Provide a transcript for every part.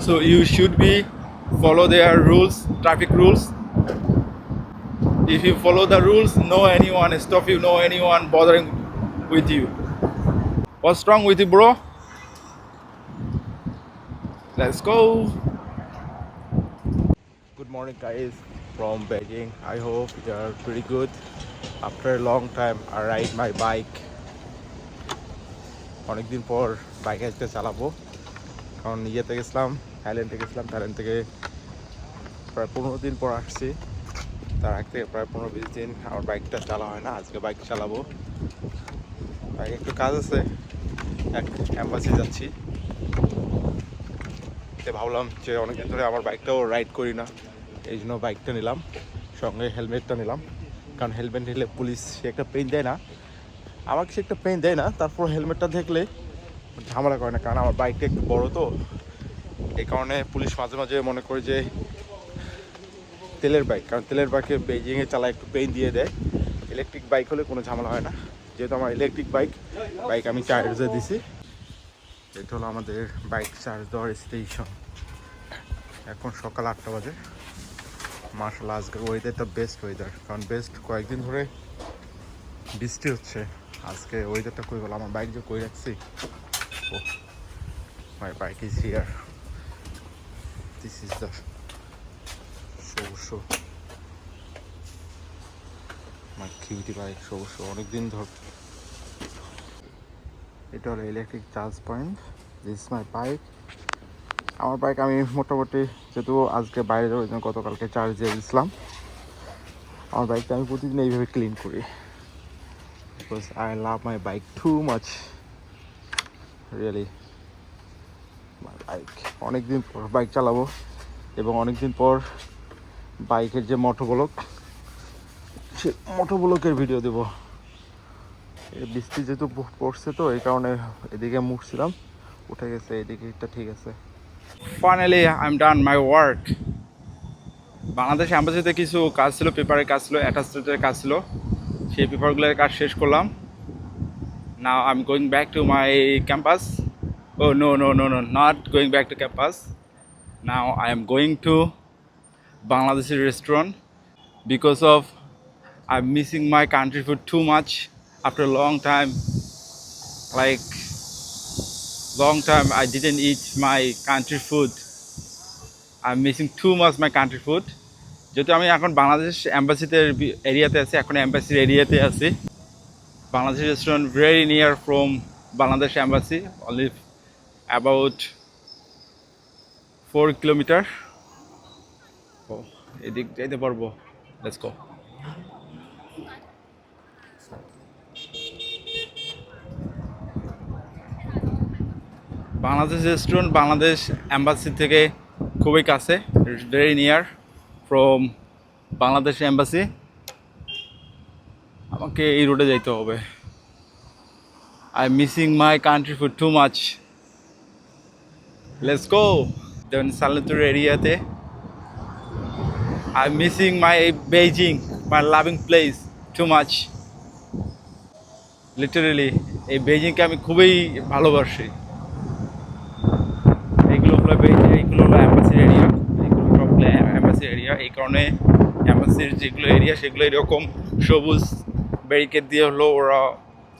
So you should be follow their rules, traffic rules. If you follow the rules, no anyone stop you, no anyone bothering with you. What's wrong with you, bro? Let's go. Good morning, guys, from Beijing. I hope you are pretty good. After a long time, I ride my bike. অনেকদিন পর bike আজকে চালাবো কারণ ইয়েতে গেছিলাম, থাইল্যান্ডে গেছিলাম, Thailand থেকে প্রায় পনেরো দিন পর আসছি। তার আগ থেকে প্রায় পনেরো বিশ দিন আমার বাইকটা চালা হয় না, আজকে বাইক চালাবো। একটু কাজ আছে, এক অ্যাম্বাসি যাচ্ছি। ভাবলাম যে অনেকদিন ধরে আমার বাইকটাও রাইড করি না, এই জন্য বাইকটা নিলাম, সঙ্গে হেলমেটটা নিলাম। কারণ হেলমেট নিলে পুলিশ সে একটা পেন দেয় না। আমাকে সে একটা পেন দেয় না, তারপর হেলমেটটা দেখলে ঝামেলা করে না, কারণ আমার বাইকটা একটু বড় তো। এই কারণে পুলিশ মাঝে মাঝে মনে করে যে তেলের বাইক কারণ তেলের বাইকে বেজিংয়ে চালা একটু পেন দিয়ে দেয়। ইলেকট্রিক বাইক হলে কোনো ঝামেলা হয় না। যেহেতু আমার ইলেকট্রিক বাইক বাইক আমি চার্জে দিছি। এটা হলো আমাদের বাইক চার্জ দেওয়ার স্টেশন এখন সকাল আটটা বাজে। মার্শাল আজকের ওয়েদারটা বেস্ট ওয়েদার কারণ বেস্ট কয়েকদিন ধরে বৃষ্টি হচ্ছে। আজকে ওয়েদারটা কই বলো? আমার বাইক যে কই রাখছি? My bike is here this is the সবুজ show my cutie bike show অনেকদিন ধর এটা হলো electric charge point this my bike আমার বাইক আমি মোটামুটি যেহেতু আজকে বাইরে যাব জন্য গতকালকে চার্জ দিয়ে দিয়েছিলাম। আমার বাইকটা আমি প্রতিদিন এইভাবে ক্লিন করি। Because I love my bike too much really bike অনেকদিন পর বাইক চালাবো এবং অনেকদিন পর বাইকের যে মোটোবলক সে মোটোবলকের ভিডিও দেবো। বৃষ্টি যেহেতু পড়ছে তো, এই কারণে এদিকে মুখছিলাম উঠে গেছে, এদিকে এটা ঠিক আছে। Finally I am done my work Bangladesh অ্যাম্বাসিতে কিছু কাজ ছিল পেপারের কাজ ছিল অ্যাটাস্টেটের কাজ ছিল, সেই পেপারগুলোর কাজ শেষ করলাম। Am going back to my campus oh no no no no not going back to campus now I am going to Bangladeshi restaurant because of I am missing my country food too much after a long time. Like, long time i didn't eat my country food. I'm missing too much my country food. যেহেতু আমি এখন বাংলাদেশ অ্যাম্বাসিতে এরিয়াতে আছি, এখন অ্যাম্বাসির এরিয়াতে আছি। Bangladesh restaurant very near from Bangladesh embassy only about four kilometre ও এদিক যেতে পারব। Let's go Bangladesh restaurant Bangladesh embassy থেকে খুবই কাছে very near from Bangladesh embassy আমাকে এই রোডে যাইতে হবে। I missing my country food too much let's go সালেতুর এরিয়াতে I missing my Beijing my loving place too much literally এই বেইজিংকে আমি খুবই ভালোবাসি। এইগুলো হলো বে- এইগুলো হলো অ্যাম্বাসির এরিয়া এইগুলো সবগুলো অ্যাম্বাসির এরিয়া এই কারণে অ্যাম্বাসির যেগুলো এরিয়া সেগুলো এরকম সবুজ ব্যারিকেড দিয়ে হলো ওরা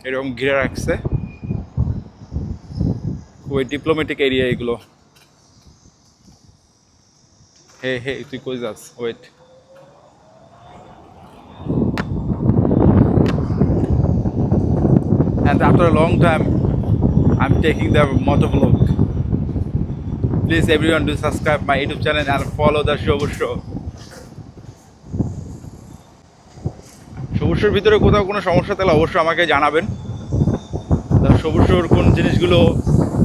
এরকম ঘিরে রাখছে খুবই ডিপ্লোম্যাটিক এরিয়া এগুলো হে হে তুই কই যাস wait And after a long time, I'm taking the motor vlog. Please everyone do subscribe my YouTube channel and follow the Show Show. সবুজের ভিতরে কোথাও কোনো সমস্যা, তাহলে অবশ্যই আমাকে জানাবেন। তা সবুজের কোন জিনিসগুলো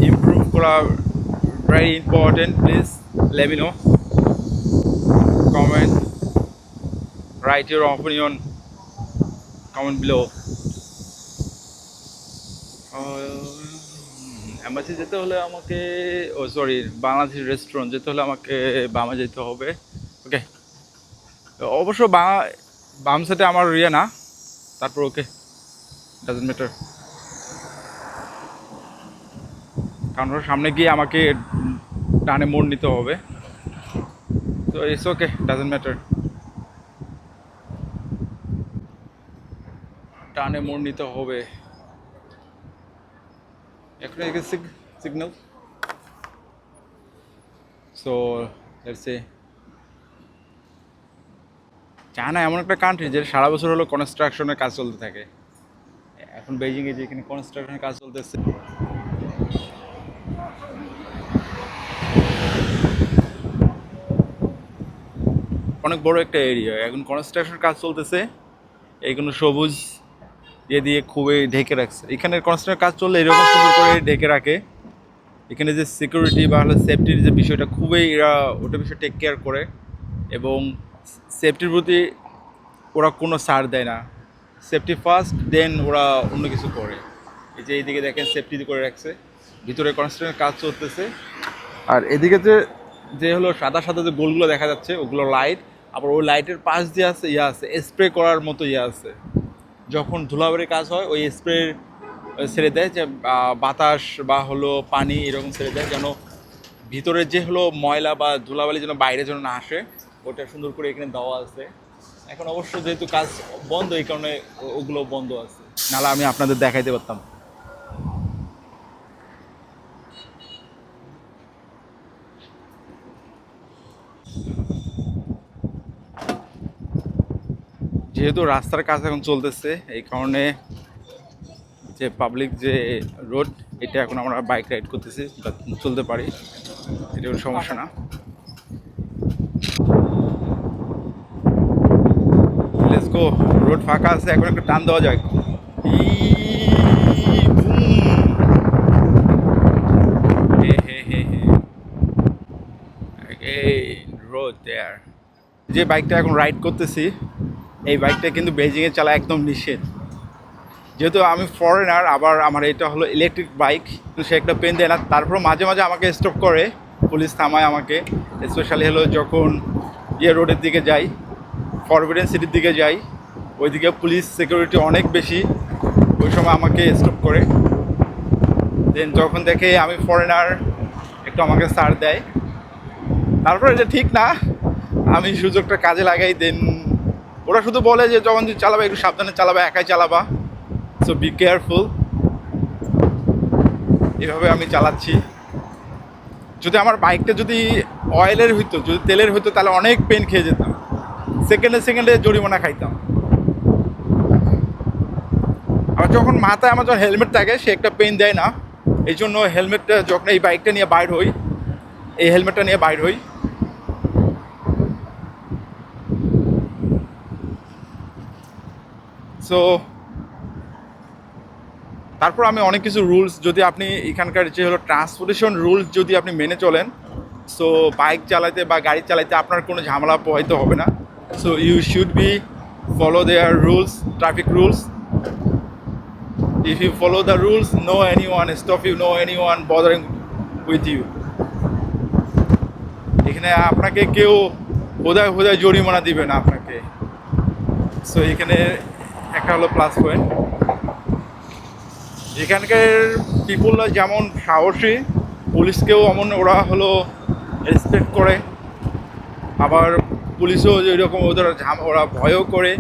ইমপ্রুভ করা very important please let me know comment right your opinion comment below embassy যেতে হলে আমাকে, ও সরি বাংলাদেশ রেস্টুরেন্ট যেতে হলে আমাকে বামে যেতে হবে। ওকে অবশ্য বাঁ বাম সাইডে আমার ইয়ে না, তারপর ওকে ডাজেন্ট ম্যাটার কারণ ওর সামনে গিয়ে আমাকে ডানে মোড় নিতে হবে। তো ইটস ওকে ডাজেন্ট ম্যাটার ডানে মোড় নিতে হবে। এখন এখানে signal so let's say China এমন একটা কান্ট্রি যে সারা বছর হলো কনস্ট্রাকশনের কাজ চলতে থাকে। এখন বেজিংয়ে যে এখানে কনস্ট্রাকশনের কাজ চলতেছে। অনেক বড় একটা এরিয়া এখন কনস্ট্রাকশন কাজ চলতেছে। এইগুলো সবুজ ইয়ে দিয়ে খুবই ঢেকে রাখছে। এখানে কনস্ট্রাকশন কাজ চললে এরকম সুন্দর করে ঢেকে রাখে। এখানে যে সিকিউরিটি বা হলো সেফটির যে বিষয়টা খুবই, এরা ওটা বিষয় টেক কেয়ার করে। এবং সেফটির প্রতি ওরা কোনো সার দেয় না। সেফটি ফার্স্ট দেন ওরা অন্য কিছু করে। এই যে এইদিকে দেখেন সেফটি করে রাখছে। ভিতরে কনস্ট্রাকশন কাজ চলতেছে। আর এদিকে যে যে হলো সাদা সাদা যে গোলগুলো দেখা যাচ্ছে, ওগুলো লাইট আবার ওই লাইটের পাশ দিয়ে আছে ইয়ে আছে স্প্রে করার মতো ইয়ে আছে। যখন ধুলাবাড়ির কাজ হয়, ওই স্প্রে ছেড়ে দেয় যে বাতাস বা হলো পানি এরকম ছেড়ে দেয় যেন ভিতরে যে হলো ময়লা বা ধুলাবালি যেন বাইরে যেন না আসে ওটা সুন্দর করে এখানে দেওয়া আছে। এখন অবশ্য যেহেতু কাজ বন্ধ, এই কারণে ওগুলো বন্ধ আছে। নাহলে আমি আপনাদের দেখাইতে পারতাম। যেহেতু রাস্তার কাজ এখন চলতেছে, এই কারণে যে পাবলিক যে রোড এটা এখন আমরা বাইক রাইড করতেছি চলতে পারি। এটা কোনো সমস্যা না লেটস গো রোড ফাঁকা আছে, এখন একটু টান দেওয়া যায়. যে বাইকটা এখন রাইড করতেছি, এই বাইকটা কিন্তু বেজিংয়ে চালা একদম নিষেধ। যেহেতু আমি ফরেনার আবার আমার এটা হলো ইলেকট্রিক বাইক সে একটা পেন দেয় না। তারপর মাঝে মাঝে আমাকে স্টপ করে, পুলিশ থামায় আমাকে। স্পেশালি হলো যখন ইয়ে রোডের দিকে যাই ফরবিডেন সিটির দিকে যাই। ওইদিকে পুলিশ সিকিউরিটি অনেক বেশি। ওই সময় আমাকে স্টপ করে। দেন যখন দেখে আমি ফরেনার একটু আমাকে সার দেয়। তারপর এটা ঠিক না, আমি সুযোগটা কাজে লাগাই দেন ওরা শুধু বলে যে যখন তুই চালাবে, একটু সাবধানে চালাবা, একাই চালাবা। সো বি কেয়ারফুল এভাবে আমি চালাচ্ছি। যদি আমার বাইকটা যদি অয়েলের হইতো, যদি তেলের হইতো, তাহলে অনেক পেন খেয়ে যেতাম। সেকেন্ডে সেকেন্ডে জরিমানা খাইতাম। আবার যখন মাথায় আমার যখন হেলমেট থাকে, সে একটা পেন দেয় না। এই জন্য হেলমেটটা যখন এই বাইকটা নিয়ে বাইর হই, এই হেলমেটটা নিয়ে বাইর হই। সো তারপর আমি অনেক কিছু রুলস যদি আপনি এখানকার যে হলো ট্রান্সপোর্টেশন রুলস যদি আপনি মেনে চলেন সো বাইক চালাতে বা গাড়ি চালাতে আপনার কোনো ঝামেলা পোহাইতে হবে না। So you should be follow their rules traffic rules follow the rules no any one stop you no any one bothering with you এখানে আপনাকে কেউ হোদায় হোদায় জরিমানা দিবে না আপনাকে। সো এখানে একটা হলো প্লাস পয়েন্ট এখানকার পিপুলরা যেমন সাহসী, পুলিশকেও এমন ওরা হলো রেসপেক্ট করে। আবার পুলিশও যেরকম ওদের ওরা ভয়ও করে,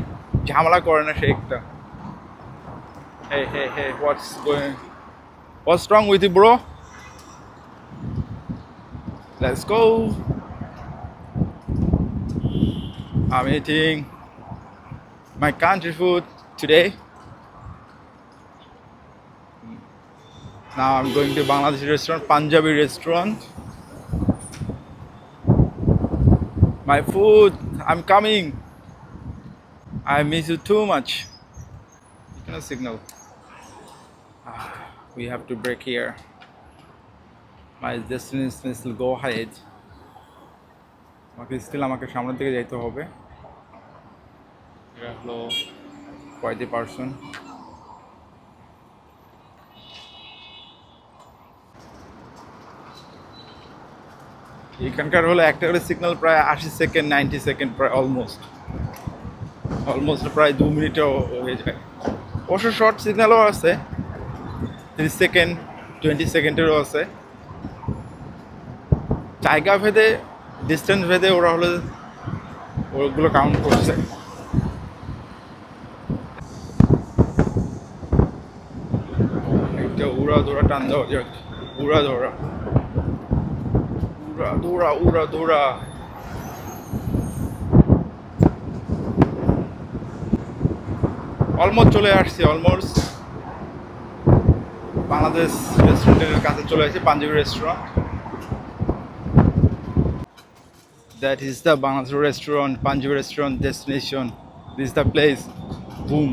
ঝামেলা করে না সে একটা। Hey, hey, hey, what's going What's wrong with you, bro? Let's go. I'm eating my country food today. Now I'm going to Bangladesh restaurant, Punjabi restaurant. My food, I'm coming. I miss you too much. You cannot signal. We have to break here. My destination is go ahead. আমাকে still আমাকে সামনের দিকে যাইতে হবে। এটা হলো কয়টি person এখানকার হলো একটা করে সিগন্যাল প্রায় আশি সেকেন্ড নাইনটি সেকেন্ড প্রায় অলমোস্ট অলমোস্ট প্রায় দু মিনিটও হয়ে যায়। অবশ্য শর্ট সিগন্যালও আছে। তিরিশ সেকেন্ড টোয়েন্টি সেকেন্ডেরও আছে। জায়গা ভেদে ডিস্টেন্স ভেদে ওরা হলো ওগুলো কাউন্ট করছে। উড়া দৌড়া, টান উড়া দৌড়া। উড়া দৌড়া উড়া দৌড়া। অলমোস্ট চলে আসছি, অলমোস্ট। বাংলাদেশ রেস্টুরেন্টের কাছে চলে এসেছি Punjabi restaurant that is the Bangladesh restaurant Punjabi restaurant destination this the place boom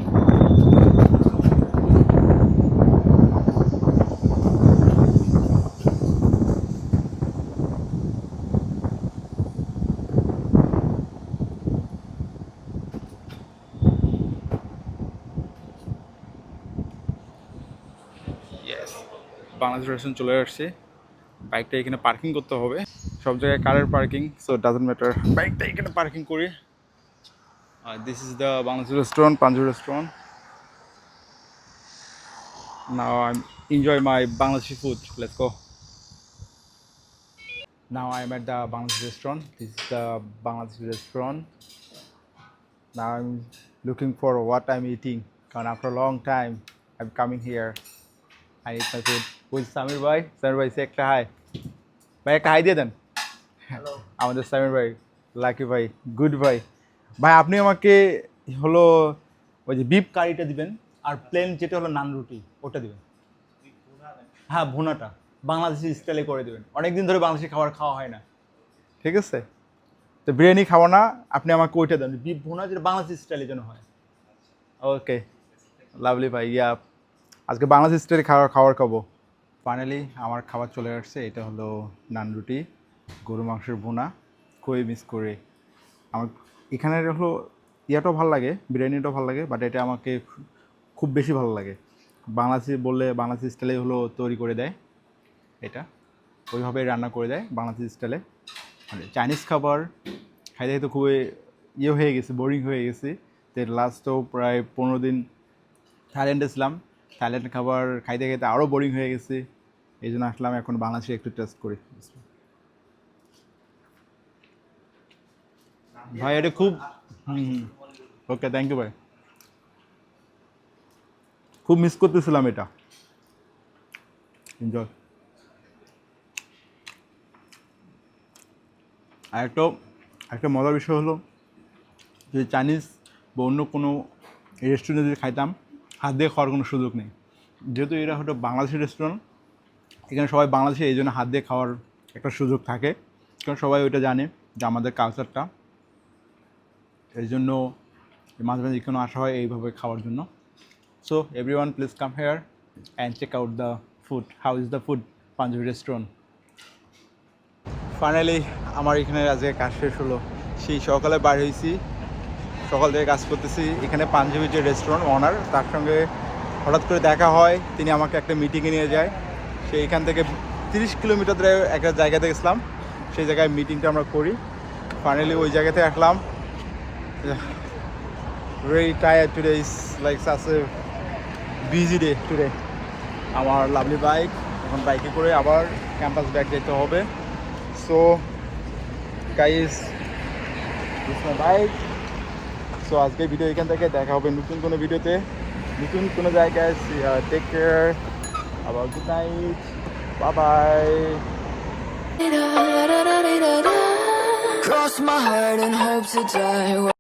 yes Bangladesh restaurant চলে আসছে বাইকটা এখানে পার্কিং করতে হবে সব জায়গায় কারের পার্কিং সো ডাজেন্ট ম্যাটার বাইকটা এখানে পার্কিং করি this is the Bangladesh restaurant Punjabi restaurant now I enjoy my Bangladeshi food. Let's go. Now I'm at the Bangladeshi restaurant. This is the Bangladeshi restaurant. Now I'm looking for what I'm eating. Because after a long time, I'm coming here. My food. With Samir Bhai. Samir Bhai, say একটা hi. ভাই একটা high দিয়ে দেন। আমাদের সামির ভাই lucky ভাই good ভাই। ভাই আপনি আমাকে হলো ওই যে বিপ কারিটা দিবেন আর প্লেন যেটা হলো নান রুটি ওটা দিবেন। হ্যাঁ ভুনাটা। বাংলাদেশি স্টাইলে করে দেবেন। অনেকদিন ধরে বাংলাদেশি খাবার খাওয়া হয় না। ঠিক আছে? তো বিরিয়ানি খাওয়া না আপনি আমাকে ওইটা দেন। বিপ ভুনা যেটা বাংলাদেশি স্টাইলে যেন হয়। ওকে লাভলি ভাই ইয়া। আজকে বাংলাদেশ স্টাইলে খাবার খাবার খাব। ফাইনালি আমার খাবার চলে আসছে। এটা হলো নান রুটি, গরু মাংসের ভুনা, খুবই মিস করে। আমার এখানের হলো ইয়াটাও ভালো লাগে, বিরিয়ানিটাও ভালো লাগে বাট এটা আমাকে খুব বেশি ভালো লাগে। বাংলাদেশি বললে বাংলাদেশি স্টাইলে হলো তৈরি করে দেয় এটা। ওইভাবে রান্না করে দেয় বাংলাদেশি স্টাইলে মানে চাইনিজ খাবার খাইতে খাইতে খুবই ইয়ে হয়ে গেছে বোরিং হয়ে গেছে। তো লাস্টও প্রায় পনেরো দিন থাইল্যান্ডে ছিলাম। থাইল্যান্ড খাবার খাইতে খাইতে আরও বোরিং হয়ে গেছে। এই জন্য আসলাম এখন বাংলাদেশে একটু টেস্ট করি। ভাই, এটা খুব হুম ওকে থ্যাংক ইউ ভাই। খুব মিস করতেছিলাম এটা। এনজয় আর একটা একটা মজার বিষয় হলো, যদি চাইনিজ বা অন্য কোনো রেস্টুরেন্টে যদি খাইতাম হাত দিয়ে খাওয়ার কোনো সুযোগ নেই। যেহেতু এরা হলো বাংলাদেশি রেস্টুরেন্ট এখানে সবাই বাংলাদেশে, এই জন্য হাত দিয়ে খাওয়ার একটা সুযোগ থাকে। কারণ সবাই ওইটা জানে যে আমাদের কালচারটা এই জন্য মাঝে মাঝে এখানে আসা হয় এইভাবে খাওয়ার জন্য। So everyone please come here and check out the food how is the food Punjabi restaurant finally আমার এখানে আজকে কাজ শেষ হলো। সেই সকালে বার হয়েছি। সকাল থেকে কাজ করতেছি। এখানে পাঞ্জাবি যে রেস্টুরেন্ট ওনার তার সঙ্গে হঠাৎ করে দেখা হয়, তিনি আমাকে একটা মিটিংয়ে নিয়ে যায়। সেই এখান থেকে তিরিশ কিলোমিটার দূরে একটা জায়গাতে গেছিলাম সেই জায়গায় মিটিংটা আমরা করি। ফাইনালি ওই জায়গাতে আসলাম। Very tired today is like a busy day today আমার লাভলি বাইক এখন বাইকে করে আবার ক্যাম্পাস ব্যাক যেতে হবে। সো গাইস বাইক সো আজকে ভিডিও এখান থেকে দেখা হবে নতুন কোনো ভিডিওতে নতুন কোনো জায়গায় টেক কেয়ার আবার good night Cross my heart and hope to die.